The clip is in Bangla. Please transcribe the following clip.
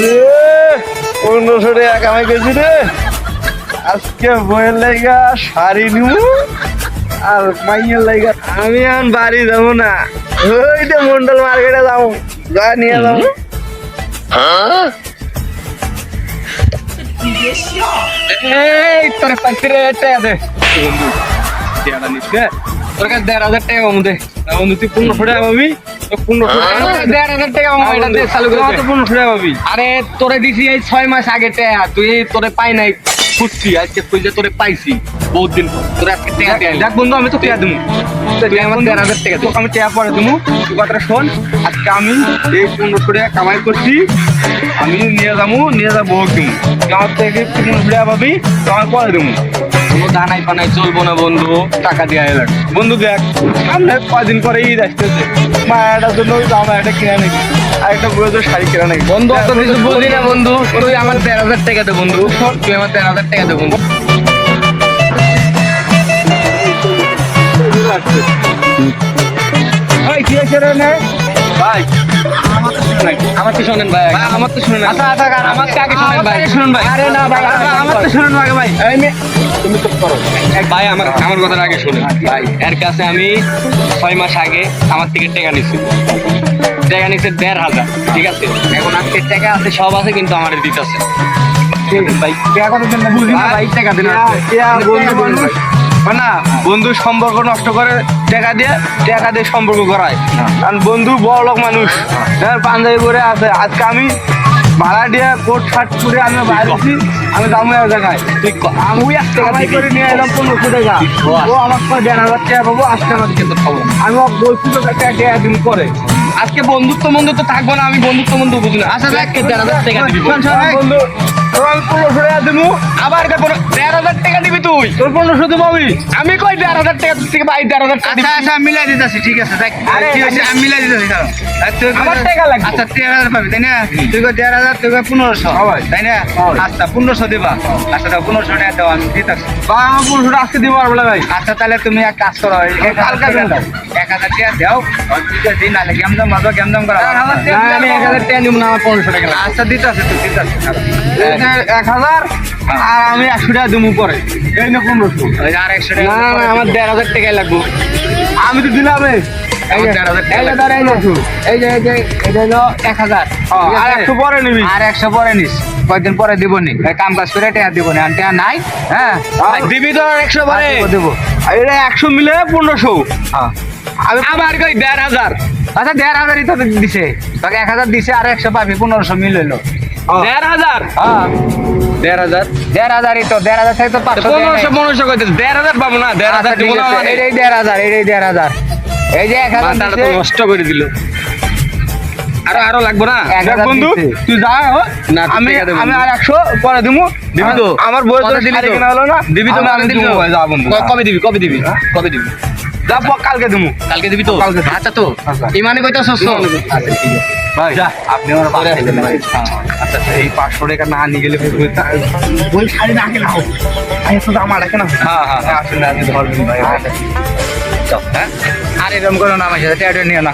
রে পনেরোশো টাকা কামাই করছি রে। আজকে বইয়ের লাইগা শাড়ি নিব আর মাইয়ের লাইগা আমি এখন বাড়ি যাব না। ওইটা মন্ডল মার্কেটে যাব যা নিয়ে যাব। এই তোর কাছে দেড় হাজার টাকা বন্ধু তুই পনেরোশো টাকা পাবি? পাবি। আরে তোরে দিছি এই ছয় মাস আগে তুই তোরে পাই নাই। খুঁজছি আজকে তুই যে তোরে পাইছি বহুত দিন পর। আজকে টাকা দিয়ে দেখ বন্ধু আমি তো টাকা দেবো তুই আমার দেড় হাজার টাকা তোকে আমি টাকা পরে দেবো তুই কথাটা শোন আজকে আমি এই পনেরোশো টাকা কামাই করছি। আমি নিয়ে যাব নিয়ে যাব দেবো আমার থেকে পনেরোশো টাকা পাবি কামাই পরে দেবো কোনো দানাই পানাই চলবো না বন্ধু টাকা দিয়ে এলাম বন্ধু দেখ সামনে কদিন পরে ঈদ আসতেছে। মায়াটার জন্য ওই জামা একটা কিনে নাকি আর একটা বইয়ের শাড়ি কিনে নাকি বন্ধু অত কিছু বুঝি না বন্ধু। তুই আমার দেড় হাজার টাকা দে বন্ধু। তুই আমার দেড় হাজার টাকা দে বন্ধু। কি আছে রে নে? ভাই। আমার তো শোনেন ভাই। আমার তো শোনেন আচ্ছা আচ্ছা আমার তো আগে শোনেন ভাই। শুনুন ভাই। আরে না ভাই আমার তো শুনুন আগে ভাই। তুমি তো করো। ভাই আমার আমার কথাটা আগে শুনুন। ভাই এর কাছে আমি ছয় মাস আগে আমার থেকে টাকা নিছি। টাকা নিছে দেড় হাজার ঠিক আছে? এখন আজকে টাকা আছে সব আছে কিন্তু আমার দিতেছে। ভাই টাকা কত দেন বুঝি না ভাই টাকা দিন না বন্ধু সম্পর্ক নষ্ট করে টাকা দিয়ে টাকা দিয়ে সম্পর্ক করায়। কারণ বন্ধু বড় লোক মানুষ। হ্যাঁ পাঞ্জাবি করে আছে। আজকে আমি ভাড়া দিয়ে কোট শার্ট করে আমি বাইরেছি আমি যাব এক জায়গায়। আমি কামাই করে নিয়ে এলাম পনেরোশো টাকা। ও আমার পরে দেড় হাজার টাকা পাবো আজকে আমার কিন্তু খবর না। আমি বলছি তো টাকা টাকা দিন পরে। আজকে বন্ধুত্ব বন্ধুত্ব থাকব না আমি বন্ধুত্ব বন্ধু বুঝি না। আচ্ছা দেখ দেড় হাজার টাকা দিবি। বন্ধু। পনেরোশো টাকা আবার দেড় হাজার টাকা তুই তোর পনেরোশো দেবো আমি আমি কই দেড় হাজার টাকা থেকে ভাই দেড় হাজার টাকা দিবি। আচ্ছা মিলাই দিতেছি ঠিক আছে দেখ আরে, কি হয়েছে আমি মিলাই দিতেছি দাঁড়াও। তুই আমার টাকা লাগবে। আচ্ছা দেড় হাজার পাবি তাই না তুই কই দেড় হাজার তুই কই পনেরোশো হয়। তাই না হয়। আচ্ছা পনেরোশো দিবা আচ্ছা দাও পনেরোশো টাকা দাও আমি দিতেছি বা আমার পনেরোশো আজকে দিবো আর বলে ভাই আচ্ছা তাহলে তুমি এক কাজ করো এক হাজার টাকা দাও। এক হাজার টাকা দাও দুইটা দিন নাহলে গেমদাম মারবা গেমদাম করা না, আমি এক হাজার টাকা নিবো না আমার পনেরোশো টাকা। আচ্ছা দিতেছি তুই দিতেছি এক হাজার আর আমি একশো টাকা দেবো পরে। এই না পনেরোশো। আর একশো না টাকা না না আমার দেড় হাজার টাকাই লাগবে। আমি তো দিলাম হ্যাঁ? পরে নিবি। আর একশো পরে নিস। কয়েকদিন পরে দিব নি কাম কাজ করে টাকা দিব নি নাই হ্যাঁ? দিবি তো একশো পরে। দেবো দেবো। আর এটা একশো মিলে পনেরোশো। হ্যাঁ। কই দেড় হাজার। আচ্ছা দেড় হাজারই তো দিছে। তোকে এক হাজার দিছে আর একশো পাবি পনেরোশো মিল হইল হ্যাঁ। দেড় হাজার। হ্যাঁ দেড় হাজার। দেড় হাজারই তো দেড় হাজার থেকে তো পনেরোশো পনেরোশো কইতে দেড় হাজার পাবো না দেড় আচ্ছা, হাজার ঠিক দিব না আছে। এটাই দেড় হাজার এটাই দেড় হাজার। এই যে এক হাজার মাথাটা তো দিছে, নষ্ট করে দিল। আরও আরও লাগবো না? এক দেখ হাজার বন্ধু তুই যা না, আমি আমি আর একশো পরে দেবো দিবি তো? আমার বই তো? কেনা হলো না। দিবি তো আমি দিবি যা বন্ধু কবে দিবি কবে দিবি? কবে দিবি? যা কালকে দেবো কালকে দিবি তো? কালকে আচ্ছা তো। আচ্ছা। ইমানে কইতা শস্য আচ্ছা ঠিক আছে। ভাই। আপনি আমার বাড়ি দেন ভাই। আচ্ছা এই পাঁচশো টাকা না নিয়ে গেলে ওই- শাড়ি না কেনা হোক শুধু আমার রাখে না হ্যাঁ, হ্যাঁ, হ্যাঁ। আসলে আপনি ধরবেন ভাই হ্যাঁ আর এরকম করো না আমার সাথে নিও না